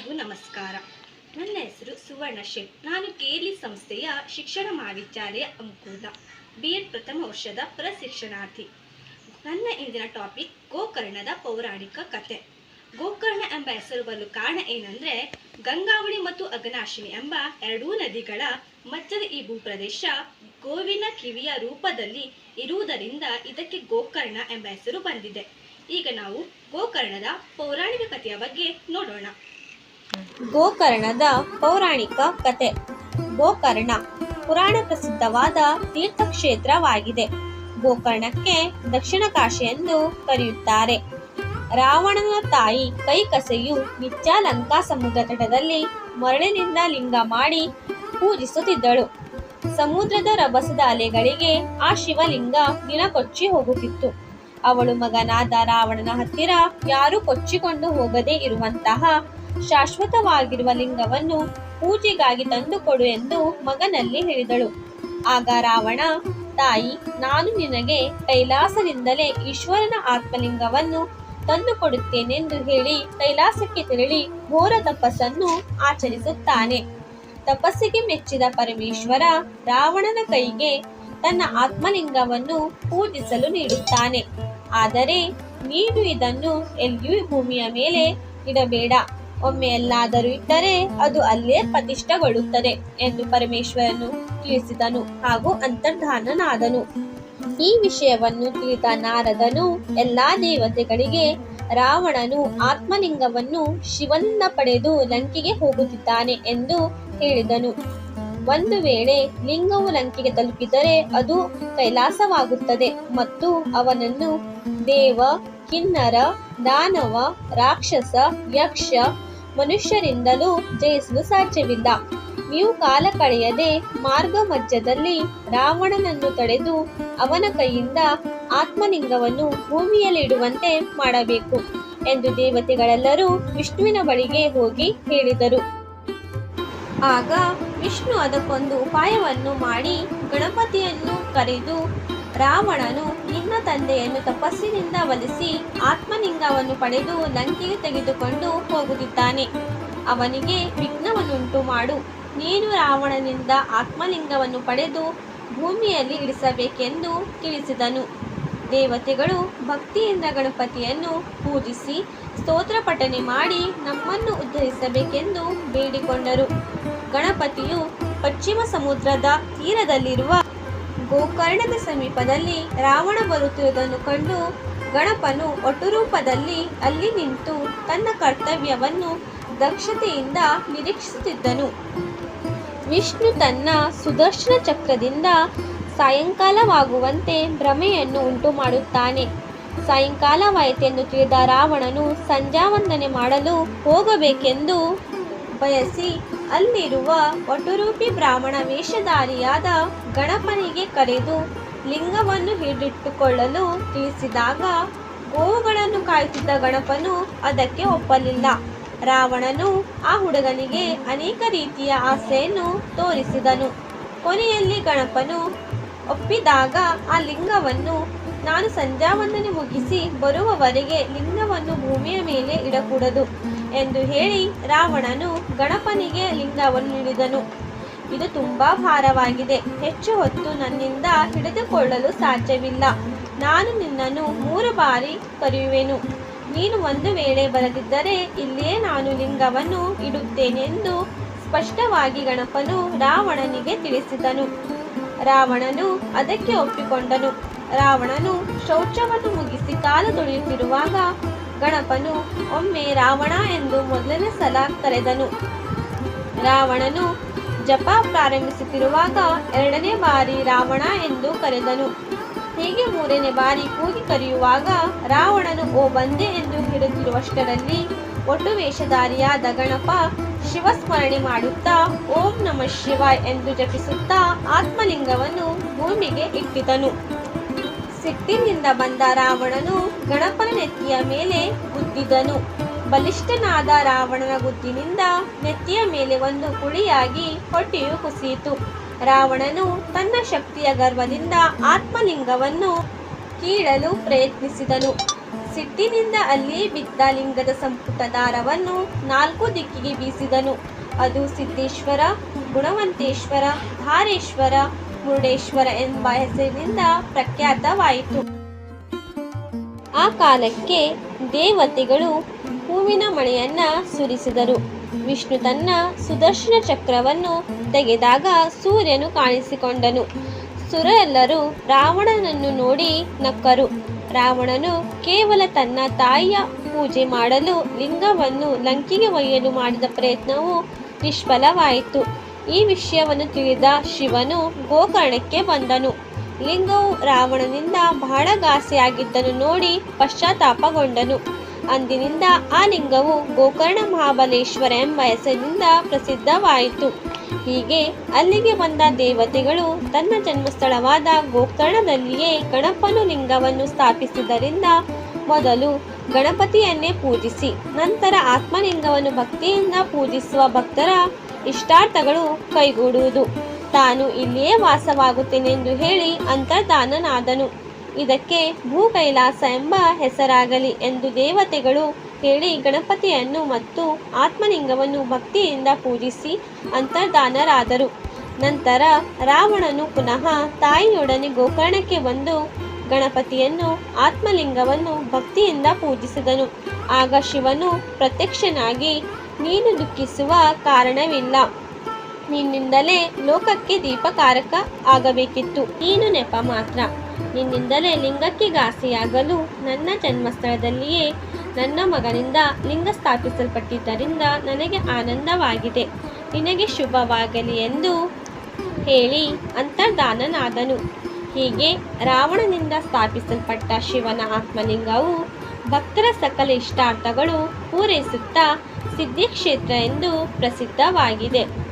ಎಲ್ಲರಿಗೂ ನಮಸ್ಕಾರ. ನನ್ನ ಹೆಸರು ಸುವರ್ಣ ಶೆಟ್ ನಾನು ಕೇಲಿ ಸಂಸ್ಥೆಯ ಶಿಕ್ಷಣ ಮಹಾವಿದ್ಯಾಲಯ ಅಂಕೂಲ ಬಿ ಎಡ್ ಪ್ರಥಮ ವರ್ಷದ ಪ್ರಶಿಕ್ಷಣಾರ್ಥಿ. ನನ್ನ ಇಂದಿನ ಟಾಪಿಕ್ ಗೋಕರ್ಣದ ಪೌರಾಣಿಕ ಕತೆ. ಗೋಕರ್ಣ ಎಂಬ ಹೆಸರು ಬರಲು ಕಾರಣ ಏನಂದ್ರೆ, ಗಂಗಾವಳಿ ಮತ್ತು ಅಗ್ನಾಶಿನಿ ಎಂಬ ಎರಡೂ ನದಿಗಳ ಮಧ್ಯದ ಈ ಭೂಪ್ರದೇಶ ಗೋವಿನ ಕಿವಿಯ ರೂಪದಲ್ಲಿ ಇರುವುದರಿಂದ ಇದಕ್ಕೆ ಗೋಕರ್ಣ ಎಂಬ ಹೆಸರು ಬಂದಿದೆ. ಈಗ ನಾವು ಗೋಕರ್ಣದ ಪೌರಾಣಿಕ ಕಥೆಯ ಬಗ್ಗೆ ನೋಡೋಣ. ಗೋಕರ್ಣದ ಪೌರಾಣಿಕ ಕತೆ. ಗೋಕರ್ಣ ಪುರಾಣ ಪ್ರಸಿದ್ಧವಾದ ತೀರ್ಥಕ್ಷೇತ್ರವಾಗಿದೆ. ಗೋಕರ್ಣಕ್ಕೆ ದಕ್ಷಿಣ ಕಾಶಿ ಎಂದು ಕರೆಯುತ್ತಾರೆ. ರಾವಣನ ತಾಯಿ ಕೈಕಸೆಯು ನಿತ್ಯ ಲಂಕಾ ಸಮುದ್ರ ತಟದಲ್ಲಿ ಮರಳಿನಿಂದ ಲಿಂಗ ಮಾಡಿ ಪೂಜಿಸುತ್ತಿದ್ದಳು. ಸಮುದ್ರದ ರಭಸದ ಅಲೆಗಳಿಗೆ ಆ ಶಿವಲಿಂಗ ದಿನ ಕೊಚ್ಚಿ ಹೋಗುತ್ತಿತ್ತು. ಅವಳು ಮಗನಾದ ರಾವಣನ ಹತ್ತಿರ ಯಾರು ಕೊಚ್ಚಿಕೊಂಡು ಹೋಗದೇ ಇರುವಂತಹ ಶಾಶ್ವತವಾಗಿರುವ ಲಿಂಗವನ್ನು ಪೂಜೆಗಾಗಿ ತಂದುಕೊಡು ಎಂದು ಮಗನಲ್ಲಿ ಹೇಳಿದಳು. ಆಗ ರಾವಣ, ತಾಯಿ, ನಾನು ನಿನಗೆ ಕೈಲಾಸದಿಂದಲೇ ಈಶ್ವರನ ಆತ್ಮಲಿಂಗವನ್ನು ತಂದುಕೊಡುತ್ತೇನೆಂದು ಹೇಳಿ ಕೈಲಾಸಕ್ಕೆ ತೆರಳಿ ಘೋರ ತಪಸ್ಸನ್ನು ಆಚರಿಸುತ್ತಾನೆ. ತಪಸ್ಸಿಗೆ ಮೆಚ್ಚಿದ ಪರಮೇಶ್ವರ ರಾವಣನ ಕೈಗೆ ತನ್ನ ಆತ್ಮಲಿಂಗವನ್ನು ಪೂಜಿಸಲು ನೀಡುತ್ತಾನೆ. ಆದರೆ ನೀನು ಇದನ್ನು ಎಲ್ಲಿಯೂ ಭೂಮಿಯ ಮೇಲೆ ಇಡಬೇಡ. ಒಮ್ಮೆ ಎಲ್ಲಾದರೂ ಇಟ್ಟರೆ ಅದು ಅಲ್ಲೇ ಪ್ರತಿಷ್ಠಗೊಳ್ಳುತ್ತದೆ ಎಂದು ಪರಮೇಶ್ವರನು ತಿಳಿಸಿದನು ಹಾಗೂ ಅಂತರ್ಧಾನನಾದನು. ಈ ವಿಷಯವನ್ನು ತಿಳಿದ ನಾರದನು ಎಲ್ಲಾ ದೇವತೆಗಳಿಗೆ ರಾವಣನು ಆತ್ಮಲಿಂಗವನ್ನು ಶಿವನಿಂದ ಪಡೆದು ಲಂಕೆಗೆ ಹೋಗುತ್ತಿದ್ದಾನೆ ಎಂದು ಹೇಳಿದನು. ಒಂದು ವೇಳೆ ಲಿಂಗವು ಲಂಕೆಗೆ ತಲುಪಿದರೆ ಅದು ಕೈಲಾಸವಾಗುತ್ತದೆ ಮತ್ತು ಅವನನ್ನು ದೇವ, ಕಿನ್ನರ, ದಾನವ, ರಾಕ್ಷಸ, ಯಕ್ಷ ಮನುಷ್ಯರಿಂದಲೂ ಜಯಿಸಲು ಸಾಧ್ಯವಿಲ್ಲ. ನೀವು ಕಾಲ ಕಳೆಯದೆ ಮಾರ್ಗ ಮಧ್ಯದಲ್ಲಿ ರಾವಣನನ್ನು ತಡೆದು ಅವನ ಕೈಯಿಂದ ಆತ್ಮಲಿಂಗವನ್ನು ಭೂಮಿಯಲ್ಲಿಡುವಂತೆ ಮಾಡಬೇಕು ಎಂದು ದೇವತೆಗಳೆಲ್ಲರೂ ವಿಷ್ಣುವಿನ ಬಳಿಗೆ ಹೋಗಿ ಹೇಳಿದರು. ಆಗ ವಿಷ್ಣು ಅದಕ್ಕೊಂದು ಉಪಾಯವನ್ನು ಮಾಡಿ ಗಣಪತಿಯನ್ನು ಕರೆದು ರಾವಣನು ತಂದೆಯನ್ನು ತಪಸ್ಸಿನಿಂದ ಒಲಿಸಿ ಆತ್ಮಲಿಂಗವನ್ನು ಪಡೆದು ಲಂಕೆಗೆ ತೆಗೆದುಕೊಂಡು ಹೋಗುತ್ತಿದ್ದಾನೆ. ಅವನಿಗೆ ವಿಘ್ನವನ್ನುಂಟು ಮಾಡು. ನೀನು ರಾವಣನಿಂದ ಆತ್ಮಲಿಂಗವನ್ನು ಪಡೆದು ಭೂಮಿಯಲ್ಲಿ ಇಳಿಸಬೇಕೆಂದು ತಿಳಿಸಿದನು. ದೇವತೆಗಳು ಭಕ್ತಿಯಿಂದ ಗಣಪತಿಯನ್ನು ಪೂಜಿಸಿ ಸ್ತೋತ್ರ ಪಠನೆ ಮಾಡಿ ನಮ್ಮನ್ನು ಉದ್ಧರಿಸಬೇಕೆಂದು ಬೇಡಿಕೊಂಡರು. ಗಣಪತಿಯು ಪಶ್ಚಿಮ ಸಮುದ್ರದ ತೀರದಲ್ಲಿರುವ ಗೋಕರ್ಣದ ಸಮೀಪದಲ್ಲಿ ರಾವಣ ಬರುತ್ತಿರುವುದನ್ನು ಕಂಡು ಗಣಪನು ಒಟ್ಟುರೂಪದಲ್ಲಿ ಅಲ್ಲಿ ನಿಂತು ತನ್ನ ಕರ್ತವ್ಯವನ್ನು ದಕ್ಷತೆಯಿಂದ ನಿರೀಕ್ಷಿಸುತ್ತಿದ್ದನು. ವಿಷ್ಣು ತನ್ನ ಸುದರ್ಶನ ಚಕ್ರದಿಂದ ಸಾಯಂಕಾಲವಾಗುವಂತೆ ಭ್ರಮೆಯನ್ನು ಉಂಟು ಮಾಡುತ್ತಾನೆ ಸಾಯಂಕಾಲವಾಯಿತೆಂದು ತಿಳಿದ ರಾವಣನು ಸಂಜಾವಂದನೆ ಮಾಡಲು ಹೋಗಬೇಕೆಂದು ಬಯಸಿ ಅಲ್ಲಿರುವ ಒಟುರೂಪಿ ಬ್ರಾಹ್ಮಣ ವೇಷಧಾರಿಯಾದ ಗಣಪನಿಗೆ ಕರೆದು ಲಿಂಗವನ್ನು ಹಿಡಿಟ್ಟುಕೊಳ್ಳಲು ತಿಳಿಸಿದಾಗ ಗೋವುಗಳನ್ನು ಕಾಯುತ್ತಿದ್ದ ಗಣಪನು ಅದಕ್ಕೆ ಒಪ್ಪಲಿಲ್ಲ. ರಾವಣನು ಆ ಹುಡುಗನಿಗೆ ಅನೇಕ ರೀತಿಯ ಆಸೆಯನ್ನು ತೋರಿಸಿದನು. ಕೊನೆಯಲ್ಲಿ ಗಣಪನು ಒಪ್ಪಿದಾಗ ಆ ಲಿಂಗವನ್ನು ನಾನು ಸಂಧ್ಯಾವಂದನೆ ಮುಗಿಸಿ ಬರುವವರೆಗೆ ಲಿಂಗವನ್ನು ಭೂಮಿಯ ಮೇಲೆ ಇಡಕೂಡದು. ಎಂದು ಹೇಳಿ ರಾವಣನು ಗಣಪನಿಗೆ ಲಿಂಗವನ್ನು ನೀಡಿದನು. ಇದು ತುಂಬಾ ಭಾರವಾಗಿದೆ. ಹೆಚ್ಚು ಹೊತ್ತು ನನ್ನಿಂದ ಹಿಡಿದುಕೊಳ್ಳಲು ಸಾಧ್ಯವಿಲ್ಲ. ನಾನು ನಿನ್ನನ್ನು ಮೂರು ಬಾರಿ ಕರೆಯುವೆನು. ನೀನು ಒಂದು ವೇಳೆ ಬರದಿದ್ದರೆ ಇಲ್ಲಿಯೇ ನಾನು ಲಿಂಗವನ್ನು ಇಡುತ್ತೇನೆಂದು ಸ್ಪಷ್ಟವಾಗಿ ಗಣಪನು ರಾವಣನಿಗೆ ತಿಳಿಸಿದನು. ರಾವಣನು ಅದಕ್ಕೆ ಒಪ್ಪಿಕೊಂಡನು. ರಾವಣನು ಶೌಚವನ್ನು ಮುಗಿಸಿ ಕಾಲು ತೊಳೆಯುತ್ತಿರುವಾಗ ಗಣಪನು ಒಮ್ಮೆ ರಾವಣ ಎಂದು ಮೊದಲನೇ ಸಲ ಕರೆದನು. ರಾವಣನು ಜಪ ಪ್ರಾರಂಭಿಸುತ್ತಿರುವಾಗ ಎರಡನೇ ಬಾರಿ ರಾವಣ ಎಂದು ಕರೆದನು. ಹೀಗೆ ಮೂರನೇ ಬಾರಿ ಕೂಗಿ ಕರೆಯುವಾಗ ರಾವಣನು, ಓ, ಬಂದೆ ಎಂದು ಹೇಳುತ್ತಿರುವಷ್ಟರಲ್ಲಿ ಒಟ್ಟು ವೇಷಧಾರಿಯಾದ ಗಣಪ ಶಿವಸ್ಮರಣೆ ಮಾಡುತ್ತಾ, ಓಂ ನಮಃ ಶಿವ ಎಂದು ಜಪಿಸುತ್ತಾ ಆತ್ಮಲಿಂಗವನ್ನು ಭೂಮಿಗೆ ಇಟ್ಟಿದನು. ಸಿಟ್ಟಿನಿಂದ ಬಂದ ರಾವಣನು ಗಣಪನ ನೆತ್ತಿಯ ಮೇಲೆ ಗುದ್ದಿದನು. ಬಲಿಷ್ಠನಾದ ರಾವಣನ ಗುದ್ದಿನಿಂದ ನೆತ್ತಿಯ ಮೇಲೆ ಒಂದು ಕುಳಿಯಾಗಿ ಹೊಟ್ಟೆಯು ಕುಸಿಯಿತು. ರಾವಣನು ತನ್ನ ಶಕ್ತಿಯ ಗರ್ವದಿಂದ ಆತ್ಮಲಿಂಗವನ್ನು ಕೀಳಲು ಪ್ರಯತ್ನಿಸಿದನು. ಸಿಟ್ಟಿನಿಂದ ಅಲ್ಲಿ ಬಿದ್ದ ಲಿಂಗದ ಸಂಪುಟ ದಾರವನ್ನು ನಾಲ್ಕು ದಿಕ್ಕಿಗೆ ಬೀಸಿದನು. ಅದು ಸಿದ್ದೇಶ್ವರ, ಗುಣವಂತೇಶ್ವರ, ಧಾರೇಶ್ವರ ಮುರುಡೇಶ್ವರ ಎಂಬ ಹೆಸರಿನಿಂದ ಪ್ರಖ್ಯಾತವಾಯಿತು. ಆ ಕಾಲಕ್ಕೆ ದೇವತೆಗಳು ಹೂವಿನ ಮಳೆಯನ್ನ ಸುರಿಸಿದರು. ವಿಷ್ಣು ತನ್ನ ಸುದರ್ಶನ ಚಕ್ರವನ್ನು ತೆಗೆದಾಗ ಸೂರ್ಯನು ಕಾಣಿಸಿಕೊಂಡನು. ಸುರೆಲ್ಲರೂ ರಾವಣನನ್ನು ನೋಡಿ ನಕ್ಕರು. ರಾವಣನು ಕೇವಲ ತನ್ನ ತಾಯಿಯ ಪೂಜೆ ಮಾಡಲು ಲಿಂಗವನ್ನು ಲಂಕಿಗೆ ಒಯ್ಯಲು ಮಾಡಿದ ಪ್ರಯತ್ನವು ನಿಷ್ಫಲವಾಯಿತು. ಈ ವಿಷಯವನ್ನು ತಿಳಿದ ಶಿವನು ಗೋಕರ್ಣಕ್ಕೆ ಬಂದನು. ಲಿಂಗವು ರಾವಣನಿಂದ ಬಹಳ ಘಾಸಿಯಾಗಿದ್ದನ್ನು ನೋಡಿ ಪಶ್ಚಾತ್ತಾಪಗೊಂಡನು. ಅಂದಿನಿಂದ ಆ ಲಿಂಗವು ಗೋಕರ್ಣ ಮಹಾಬಲೇಶ್ವರ ಎಂಬ ಹೆಸರಿನಿಂದ ಪ್ರಸಿದ್ಧವಾಯಿತು. ಹೀಗೆ ಅಲ್ಲಿಗೆ ಬಂದ ದೇವತೆಗಳು ತನ್ನ ಜನ್ಮಸ್ಥಳವಾದ ಗೋಕರ್ಣದಲ್ಲಿಯೇ ಗಣಪನು ಲಿಂಗವನ್ನು ಸ್ಥಾಪಿಸಿದ್ದರಿಂದ ಮೊದಲು ಗಣಪತಿಯನ್ನೇ ಪೂಜಿಸಿ, ನಂತರ ಆತ್ಮಲಿಂಗವನ್ನು ಭಕ್ತಿಯಿಂದ ಪೂಜಿಸುವ ಭಕ್ತರ ಇಷ್ಟಾರ್ಥಗಳು ಕೈಗೂಡುವುದು. ತಾನು ಇಲ್ಲಿಯೇ ವಾಸವಾಗುತ್ತೇನೆಂದು ಹೇಳಿ ಅಂತರ್ಧಾನನಾದನು ಇದಕ್ಕೆ ಭೂ ಕೈಲಾಸ ಎಂಬ ಹೆಸರಾಗಲಿ ಎಂದು ದೇವತೆಗಳು ಹೇಳಿ ಗಣಪತಿಯನ್ನು ಮತ್ತು ಆತ್ಮಲಿಂಗವನ್ನು ಭಕ್ತಿಯಿಂದ ಪೂಜಿಸಿ ಅಂತರ್ಧಾನರಾದರು ನಂತರ ರಾವಣನು ಪುನಃ ತಾಯಿಯೊಡನೆ ಗೋಕರ್ಣಕ್ಕೆ ಬಂದು ಗಣಪತಿಯನ್ನು, ಆತ್ಮಲಿಂಗವನ್ನು ಭಕ್ತಿಯಿಂದ ಪೂಜಿಸಿದನು. ಆಗ ಶಿವನು ಪ್ರತ್ಯಕ್ಷನಾಗಿ ನೀನು ದುಃಖಿಸುವ ಕಾರಣವಿಲ್ಲ. ನಿನ್ನಿಂದಲೇ ಲೋಕಕ್ಕೆ ದೀಪಕಾರಕ ಆಗಬೇಕಿತ್ತು. ನೀನು ನೆಪ ಮಾತ್ರ. ನಿನ್ನಿಂದಲೇ ಲಿಂಗಕ್ಕೆ ಘಾಸಿಯಾಗಲು ನನ್ನ ಜನ್ಮಸ್ಥಳದಲ್ಲಿಯೇ ನನ್ನ ಮಗನಿಂದ ಲಿಂಗ ಸ್ಥಾಪಿಸಲ್ಪಟ್ಟಿದ್ದರಿಂದ ನನಗೆ ಆನಂದವಾಗಿದೆ. ನಿನಗೆ ಶುಭವಾಗಲಿ ಎಂದು ಹೇಳಿ ಅಂತರ್ಧಾನನಾದನು ಹೀಗೆ ರಾವಣನಿಂದ ಸ್ಥಾಪಿಸಲ್ಪಟ್ಟ ಶಿವನ ಆತ್ಮಲಿಂಗವು ಭಕ್ತರ ಸಕಲ ಇಷ್ಟಾರ್ಥಗಳು ಪೂರೈಸುತ್ತಾ ಸಿದ್ಧಿ ಕ್ಷೇತ್ರ ಎಂದು ಪ್ರಸಿದ್ಧವಾಗಿದೆ.